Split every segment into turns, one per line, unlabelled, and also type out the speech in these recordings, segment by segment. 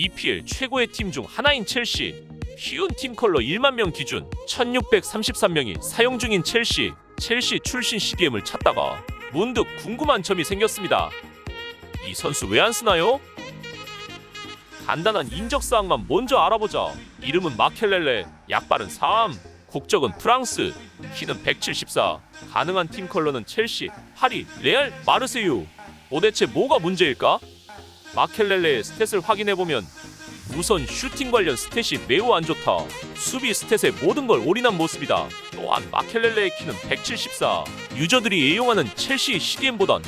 EPL 최고의 팀 중 하나인 첼시. 쉬운 팀 컬러 1만 명 기준 1633명이 사용 중인 첼시. 첼시 출신 CDM을 찾다가 문득 궁금한 점이 생겼습니다. 이 선수 왜 안 쓰나요? 간단한 인적 사항만 먼저 알아보자. 이름은 마켈렐레, 약발은 3, 국적은 프랑스, 키는 174, 가능한 팀 컬러는 첼시, 파리, 레알, 마르세유. 도대체 뭐가 문제일까? 마켈렐레의 스탯을 확인해 보면 우선 슈팅 관련 스탯이 매우 안 좋다. 수비 스탯의 모든 걸 올인한 모습이다. 또한 마켈렐레의 키는 174. 유저들이 애용하는 첼시 CDM보단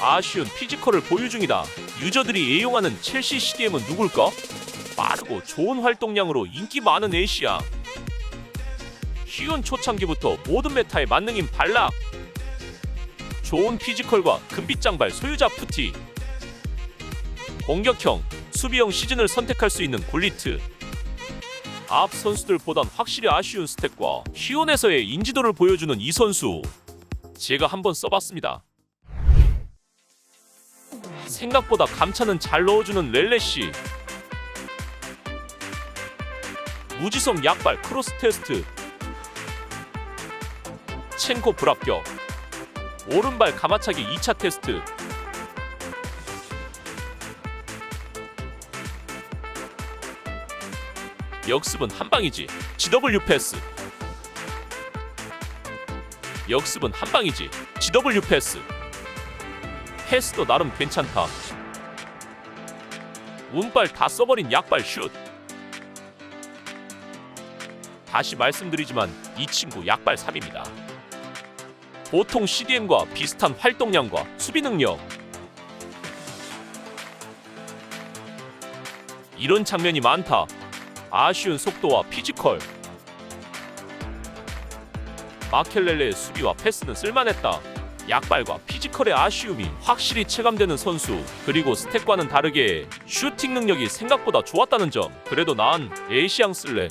아쉬운 피지컬을 보유 중이다. 유저들이 애용하는 첼시 CDM은 누굴까? 빠르고 좋은 활동량으로 인기 많은 에이시야. 쉬운 초창기부터 모든 메타의 만능인 발락. 좋은 피지컬과 금빛 장발 소유자 푸티. 공격형, 수비형 시즌을 선택할 수 있는 굴리트. 앞 선수들보단 확실히 아쉬운 스택과 희온에서의 인지도를 보여주는 이 선수. 제가 한번 써봤습니다. 생각보다 감차는 잘 넣어주는 렐레씨. 무지성 약발 크로스 테스트. 첸코 불합격. 오른발 가마차기 2차 테스트. 역습은 한 방이지. GW 패스. 역습은 한 방이지. GW 패스. 패스도 나름 괜찮다. 운발 다 써버린 약발 슛. 다시 말씀드리지만 이 친구 약발 3입니다. 보통 CDM과 비슷한 활동량과 수비 능력. 이런 장면이 많다. 아쉬운 속도와 피지컬. 마켈렐레의 수비와 패스는 쓸만했다. 약발과 피지컬의 아쉬움이 확실히 체감되는 선수. 그리고 스택과는 다르게 슈팅 능력이 생각보다 좋았다는 점. 그래도 난 에이시앙 쓸래.